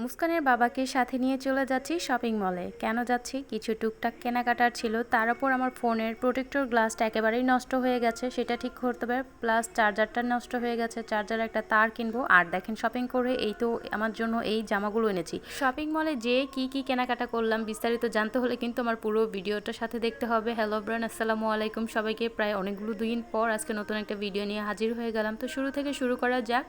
মুস্কানের বাবাকে সাথে নিয়ে চলে যাচ্ছি শপিং মলে। কেন যাচ্ছি? কিছু টুকটাক কেনাকাটার ছিল, তার উপর আমার ফোনের প্রোটেক্টর গ্লাসটা একেবারেই নষ্ট হয়ে গেছে, সেটা ঠিক করতে হবে। প্লাস চার্জারটা নষ্ট হয়ে গেছে, চার্জার একটা তার কিনবো। আর দেখেন শপিং করে এই তো আমার জন্য এই জামাগুলো এনেছি। শপিং মলে যে কি কি কেনাকাটা করলাম, বিস্তারিত জানতে হলে কিন্তু আমার পুরো ভিডিওটার সাথে দেখতে হবে। হ্যালো ব্রান, আসসালামু আলাইকুম সবাইকে। প্রায় অনেকগুলো দিন পর আজকে নতুন একটা ভিডিও নিয়ে হাজির হয়ে গেলাম। তো শুরু থেকে শুরু করা যাক।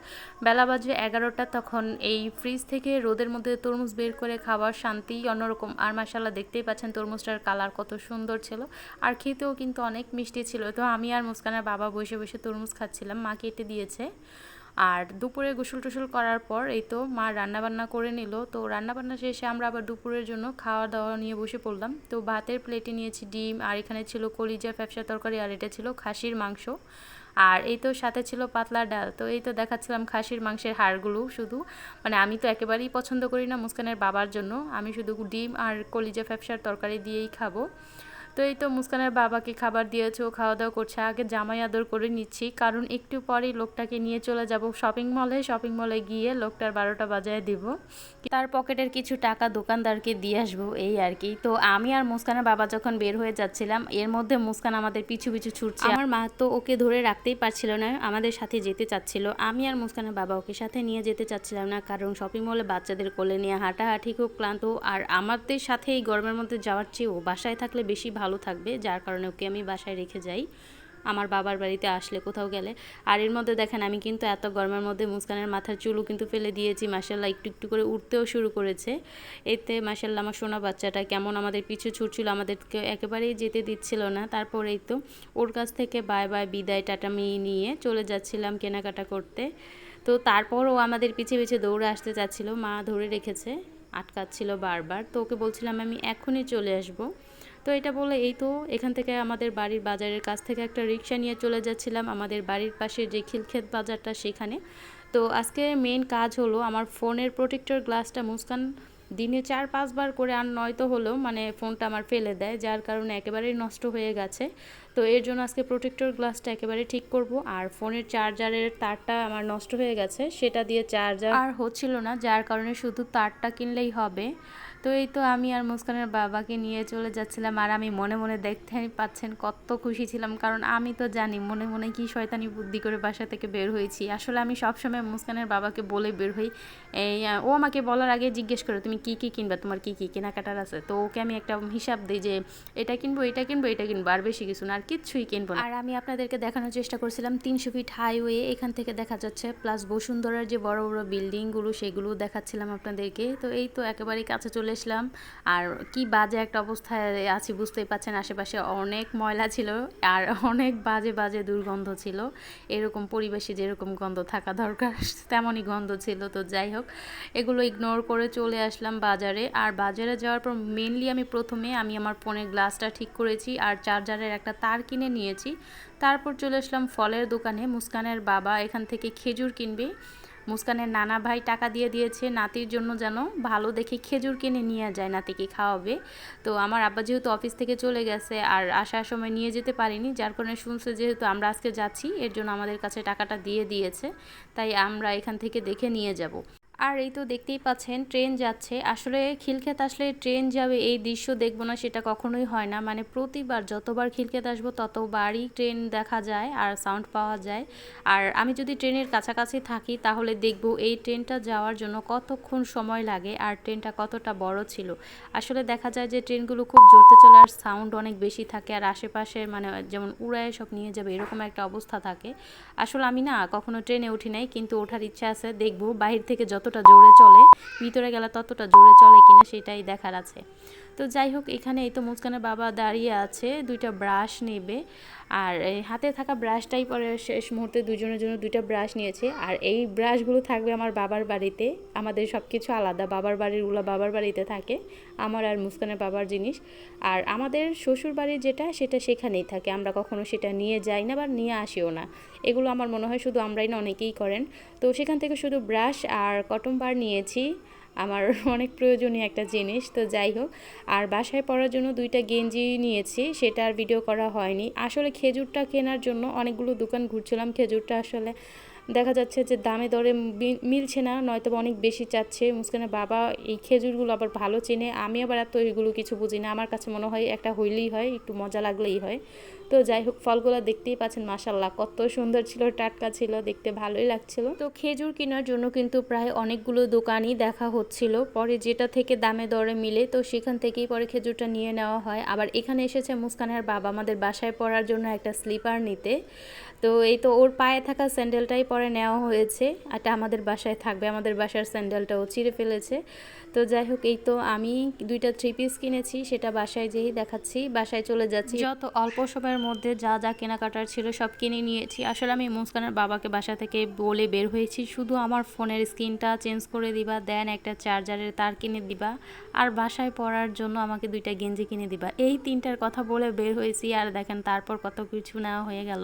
বেলা বাজে এগারোটা, তখন এই ফ্রিজ থেকে রোদের মধ্যে তরমুজ বের করে খাওয়ার শান্তি অন্যরকম। আর মাসাল্লাহ দেখতেই পাচ্ছেন তরমুজটার কালার কত সুন্দর ছিল। আর খেতেও কিন্তু অনেক মিষ্টি ছিল। তো আমি আর মুস্কানের বাবা বসে বসে তরমুজ খাচ্ছিলাম। মা কেটে দিয়েছে। আর দুপুরে গোসল টোসল করার পর এই তো মা রান্নাবান্না করে নিল। তো রান্নাবান্না শেষে আমরা আবার দুপুরের জন্য খাওয়া দাওয়া নিয়ে বসে পড়লাম। তো ভাতের প্লেটে নিয়েছি ডিম, আর এখানে ছিল কলিজা ফ্যাপসা তরকারি, আর এটা ছিল খাসির মাংস। আর এই তো সাথে ছিল পাতলা ডাল, তো এই তো দেখাচ্ছিলাম খাসির মাংসের হাড়গুলো শুধু। মানে আমি তো একেবারেই পছন্দ করি না মুস্কানের বাবার জন্য, আমি শুধু ডিম আর কলিজা ফ্যাপসার তরকারি দিয়েই খাব। তো এই তো মুস্কানের বাবাকে খাবার দিয়েছে, ও খাওয়া দাওয়া করছে। আগে জামাই আদর করে নিচ্ছি, কারণ একটু পরেই লোকটাকে নিয়ে চলে যাব শপিং মলে শপিং মলে গিয়ে লোকটার বারোটা বাজায় দিব। তার পকেটের কিছু টাকা দোকানদারকে দিয়ে আসব, এই আর কি। তো আমি আর মুস্কানের বাবা যখন বের হয়ে যাচ্ছিলাম, এর মধ্যে মুস্কান আমাদের পিছু পিছু ছুটছে। আমার মা তো ওকে ধরে রাখতেই পারছিল না, আমাদের সাথে যেতে চাচ্ছিল। আমি আর মুস্কানের বাবা ওকে সাথে নিয়ে যেতে চাচ্ছিলাম না, কারণ শপিং মলে বাচ্চাদের কোলে নিয়ে হাঁটাহাঁটি খুব ক্লান্ত। আর আমাদের সাথে এই গরমের মধ্যে যাওয়ার চেয়েও বাসায় থাকলে বেশি ভালো থাকবে, যার কারণে ওকে আমি বাসায় রেখে যাই। আমার বাবার বাড়িতে আসলে কোথাও গেলে। আর এর মধ্যে দেখেন, আমি কিন্তু এত গরমের মধ্যে মুস্কানের মাথার চুলও কিন্তু ফেলে দিয়েছি মাসাল্লাহ একটু একটু করে উঠতেও শুরু করেছে। এতে মাসাল্লাহ আমার সোনা বাচ্চাটা কেমন আমাদের পিছু ছুটছিল, আমাদেরকে একেবারেই যেতে দিচ্ছিল না। তারপরেই তো ওর কাছ থেকে বাই বাই বিদায় টাটামি নিয়ে চলে যাচ্ছিলাম কেনাকাটা করতে। তো তারপর ও আমাদের পিছে পিছে দৌড়ে আসতে চাচ্ছিল, মা ধরে রেখেছে, আটকাচ্ছিল বারবার। তো ওকে বলছিলাম, আমি এখনই চলে আসব। তো এটা বলে এই তো, এখান থেকে আমাদের বাড়ির বাজারের কাছ থেকে একটা রিক্সা নিয়ে চলে যাচ্ছিলাম, আমাদের বাড়ির পাশে যে খিলক্ষেত বাজারটা সেখানে। তো আজকে মেন কাজ হলো আমার ফোনের প্রোটেক্টর গ্লাসটা মুস্কান দিনে চার পাঁচবার করে আর নয়তো হলেও মানে ফোনটা আমার ফেলে দেয়, যার কারণে একেবারেই নষ্ট হয়ে গেছে। তো এর জন্য আজকে প্রোটেক্টর গ্লাসটা একেবারে ঠিক করব, আর ফোনের চার্জারের তারটা আমার নষ্ট হয়ে গেছে, সেটা দিয়ে চার্জার আর হচ্ছিল না, যার কারণে শুধু তারটা কিনলেই হবে। তো এই তো আমি আর মুস্কানের বাবাকে নিয়ে চলে যাচ্ছিলাম আর আমি মনে মনে দেখতে পাচ্ছেন কত খুশি ছিলাম, কারণ আমি তো জানি মনে মনে কি শয়তানি বুদ্ধি করে বাসা থেকে বের হয়েছি। আসলে আমি সবসময় মুস্কানের বাবাকে বলে বের হই। এই ও আমাকে বলার আগে জিজ্ঞেস করে, তুমি কি কি কিনবা? তোমার কি কি কেনাকাটার আছে? তো ওকে আমি একটা হিসাব দিই যে, এটা কিনবো এটা কিনবো এটা কিনবো, আর বেশি কিছু না, আর কিচ্ছুই কিনবো আর আমি আপনাদেরকে দেখানোর চেষ্টা করছিলাম, তিনশো ফিট হাইওয়ে এখান থেকে দেখা যাচ্ছে, প্লাস বসুন্ধরার যে বড় বড় বিল্ডিংগুলো সেগুলো দেখাচ্ছিলাম আপনাদেরকে। তো এই তো একেবারেই কাছে চলে এসলাম আর কি বাজে একটা অবস্থায় আছি বুঝতেই পাচ্ছেন, আশেপাশে অনেক ময়লা ছিল আর অনেক বাজে বাজে দুর্গন্ধ ছিল। এরকম পরিবেশে যেরকম গন্ধ থাকা দরকার, তেমনই গন্ধ ছিল। তো যাই হোক, এগুলো ইগনোর করে চলে আসলাম বাজারে। আর বাজারে যাওয়ার পর মেনলি আমি প্রথমে আমি আমার ফোনের গ্লাসটা ঠিক করেছি আর চার্জারের একটা তার কিনে নিয়েছি। তারপর চলে আসলাম ফলের দোকানে। মুস্কানের বাবা এখান থেকে খেজুর কিনবে। মুস্কানের নানা ভাই টাকা দিয়ে দিয়েছে, নাতির জন্য যেন ভালো দেখে খেজুর কিনে নিয়ে যায়, নাতিকে খাওয়াবে। তো আমার আব্বা যেহেতু অফিস থেকে চলে গেছে আর আসার সময় নিয়ে যেতে পারিনি, যার কারণে শুনছে যেহেতু আমরা আজকে যাচ্ছি, এর জন্য আমাদের কাছে টাকাটা দিয়ে দিয়েছে। তাই আমরা এখান থেকে দেখে নিয়ে যাব। আর এই তো দেখতেই পাচ্ছেন, ট্রেন যাচ্ছে। আসলে খিলক্ষেত আসলে ট্রেন যাবে, এই দৃশ্য দেখব না, সেটা কখনোই হয় না। মানে প্রতিবার যতবার খিলক্ষেত আসব, ততবারই ট্রেন দেখা যায় আর সাউন্ড পাওয়া যায়। আর আমি যদি ট্রেনের কাছাকাছি থাকি, তাহলে দেখব এই ট্রেনটা যাওয়ার জন্য কতক্ষণ সময় লাগে আর ট্রেনটা কতটা বড় ছিল। আসলে দেখা যায় যে ট্রেনগুলো খুব জোরতে চলে আর সাউন্ড অনেক বেশি থাকে আর আশেপাশে মানে যেমন উড়ায় সব নিয়ে যাবে, এরকম একটা অবস্থা থাকে। আসলে আমি না কখনো ট্রেনে উঠি নাই, কিন্তু ওঠার ইচ্ছা আছে। দেখব বাহির থেকে যত যতটা জোরে চলে, ভিতরে গেলে ততটা জোরে চলে কিনা সেটাই দেখার আছে। তো যাই হোক, এখানে এই তো মুস্কানের বাবা দাঁড়িয়ে আছে, দুইটা ব্রাশ নেবে। আর এই হাতে থাকা ব্রাশটাই পরে শেষ মুহূর্তে দুজনের জন্য দুইটা ব্রাশ নিয়েছে। আর এই ব্রাশগুলো থাকবে আমার বাবার বাড়িতে। আমাদের সব কিছু আলাদা। বাবার বাড়িরগুলো বাবার বাড়িতে থাকে। আমার আর মুস্কানের বাবার জিনিস। আর আমাদের শ্বশুর বাড়ির যেটা, সেটা সেখানেই থাকে। আমরা কখনো সেটা নিয়ে যাই না বা নিয়ে আসিও না। এগুলো আমার মনে হয় শুধু আমরাই না, অনেকেই করেন। তো সেখান থেকে শুধু ব্রাশ আর কটন বার নিয়েছি। আমার অনেক প্রয়োজনীয় একটা জিনিস, তো যাই হোক। আর বাসায় পরার জন্য দুইটা গেঞ্জি নিয়েছি, সেটা আর ভিডিও করা হয়নি। আসলে খেজুরটা কেনার জন্য অনেকগুলো দোকান ঘুরছিলাম। খেজুরটা আসলে দেখা যাচ্ছে যে দামে দরে মিলছে না, নয়তো অনেক বেশি চাচ্ছে। মুস্কানের বাবা এই খেজুরগুলো আবার ভালো চেনে। আমি আবার এত এগুলো কিছু বুঝি না। আমার কাছে মনে হয় একটা হইলেই হয়, একটু মজা লাগলেই হয়। তো যাই হোক, ফলগুলো দেখতেই পাচ্ছেন মাসাল্লাহ কত সুন্দর ছিল, টাটকা ছিল, দেখতে ভালোই লাগছিল। তো খেজুর কেনার জন্য কিন্তু প্রায় অনেকগুলো দোকানই দেখা হচ্ছিল। পরে যেটা থেকে দামে দরে মিলে, তো সেখান থেকেই পরে খেজুরটা নিয়ে নেওয়া হয়। আবার এখানে এসেছে মুস্কানের বাবা। আমাদের বাসায় পরার জন্য একটা স্লিপার নিতে। তো এই তো ওর পায়ে থাকা স্যান্ডেলটাই পরে নেওয়া হয়েছে। এটা আমাদের বাসায় থাকবে। আমাদের বাসার স্যান্ডেলটাও চিড়ে ফেলেছে। তো যাই হোক, এই তো আমি দুইটা থ্রি পিস কিনেছি। সেটা বাসায় যেই দেখাচ্ছি, বাসায় চলে যাচ্ছি। যত অল্প সময়ের মধ্যে যা যা কেনাকাটার ছিল সব কিনে নিয়েছি। আসলে আমি মুস্কানের বাবাকে বাসা থেকে বলে বের হয়েছি। শুধু আমার ফোনের স্ক্রিনটা চেঞ্জ করে দিবা দেন একটা চার্জারের তার কিনে দিবা। আর বাসায় পরার জন্য আমাকে দুইটা গেঞ্জি কিনে দিবা। এই তিনটার কথা বলে বের হয়েছি আর দেখেন তারপর কত কিছু নেওয়া হয়ে গেল।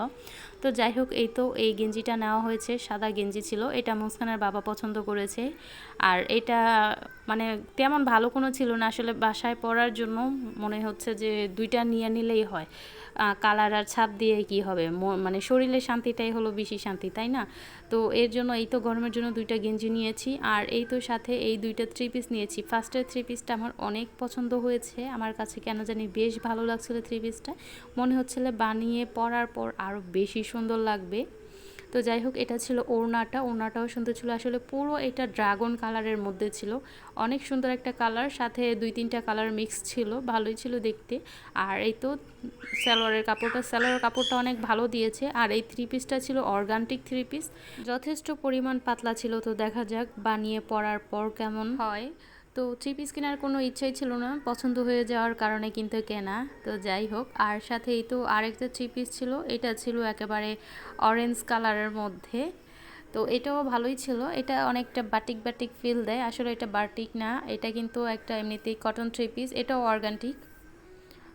তো যাই হোক, এই তো এই গেঞ্জিটা নেওয়া হয়েছে, সাদা গেঞ্জি ছিল। এটা মুস্কানের বাবা পছন্দ করেছে। আর এটা মানে তেমন ভালো কোনো ছিল না। আসলে বাসায় পরার জন্য মনে হচ্ছে যে দুইটা নিয়ে নিলেই হয়। কালার আর ছাপ দিয়ে কি হবে? মানে শরীরের শান্তিটাই হলো বেশি শান্তি, তাই না? তো এর জন্য এই তো গরমের জন্য দুইটা গেঞ্জি নিয়েছি আর এই তো সাথে এই দুইটা থ্রি পিস নিয়েছি। ফার্স্টের থ্রি পিসটা আমার অনেক পছন্দ হয়েছে। আমার কাছে কেন জানি বেশ ভালো লাগছিল থ্রি পিসটা মনে হচ্ছিল বানিয়ে পরার পর আরও বেশি সুন্দর লাগবে। তো যাই হোক, এটা ছিল ওড়নাটা। ওড়নাটাও সুন্দর ছিল। আসলে পুরো এটা ড্রাগন কালারের মধ্যে ছিল। অনেক সুন্দর একটা কালার, সাথে দুই তিনটা কালার মিক্স ছিল। ভালোই ছিল দেখতে। আর এই তো সালোয়ারের কাপড়টা সালোয়ারের কাপড়টা অনেক ভালো দিয়েছে। আর এই থ্রি পিসটা ছিল অর্গানটিক থ্রি পিস যথেষ্ট পরিমাণ পাতলা ছিল, তো দেখা যাক বানিয়ে পরার পর কেমন হয়। তো থ্রি পিস কেনার কোনো ইচ্ছাই ছিল না, পছন্দ হয়ে যাওয়ার কারণে কিন্তু কেনা, তো যাই হোক। আর সাথেই তো আরেকটা থ্রি পিস ছিল, এটা ছিল একেবারে অরেঞ্জ কালারের মধ্যে, তো এটাও ভালোই ছিল। এটা অনেকটা বাটিক বাটিক ফিল দেয়, আসলে এটা বাটিক না, এটা কিন্তু একটা এমনিতেই কটন থ্রি পিস, এটাও অর্গানটিক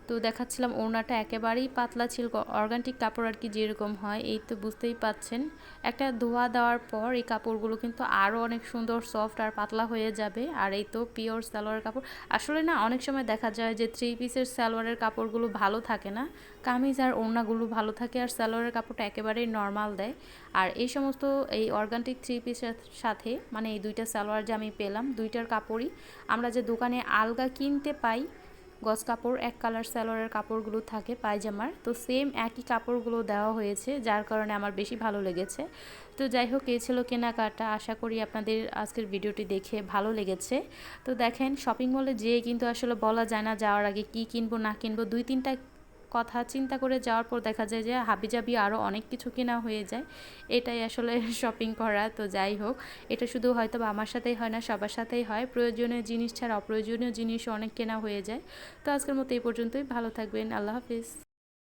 তো দেখাচ্ছিলাম ওড়নাটা একেবারেই পাতলা ছিল অর্গানটিক কাপড় আর কি যেরকম হয়, এই তো বুঝতেই পাচ্ছেন। একটা ধোয়া দেওয়ার পর এই কাপড়গুলো কিন্তু আরও অনেক সুন্দর, সফট আর পাতলা হয়ে যাবে। আর এই তো পিওর সালোয়ার কাপড়। আসলে না, অনেক সময় দেখা যায় যে থ্রি পিসের সালোয়ারের কাপড়গুলো ভালো থাকে না। কামিজ আর ওড়নাগুলো ভালো থাকে আর সালোয়ারের কাপড়টা একেবারেই নর্মাল দেয়। আর এই সমস্ত এই অর্গানটিক থ্রি পিসের সাথে মানে এই দুইটা সালোয়ার যে আমি পেলাম, দুইটার কাপড়ই আমরা যে দোকানে আলগা কিনতে পাই গজ কাপড়, এক কালার স্যালোয়ারের কাপড়গুলো থাকে পায়জামার। তো সেম একই কাপড়গুলো দেওয়া হয়েছে, যার কারণে আমার বেশি ভালো লেগেছে। তো যাই হোক এই ছিল কেনাকাটা। আশা করি আপনাদের আজকের ভিডিওটি দেখে ভালো লেগেছে। তো দেখেন শপিং মলে যেয়ে কিন্তু আসলে বলা যায় না, যাওয়ার আগে কি কিনবো, না কিনবো, দুই তিনটা কথা চিন্তা করে যাওয়ার পর দেখা যায় যে হাবিজাবি আরও অনেক কিছু কেনা হয়ে যায়। এটাই আসলে শপিং করা, তো যাই হোক। এটা শুধু হয়তো বা আমার সাথেই হয় না, সবার সাথেই হয়। প্রয়োজনীয় জিনিস ছাড়া অপ্রয়োজনীয় জিনিসও অনেক কেনা হয়ে যায়। তো আজকের মতো এই পর্যন্তই। ভালো থাকবেন। আল্লাহ হাফিজ।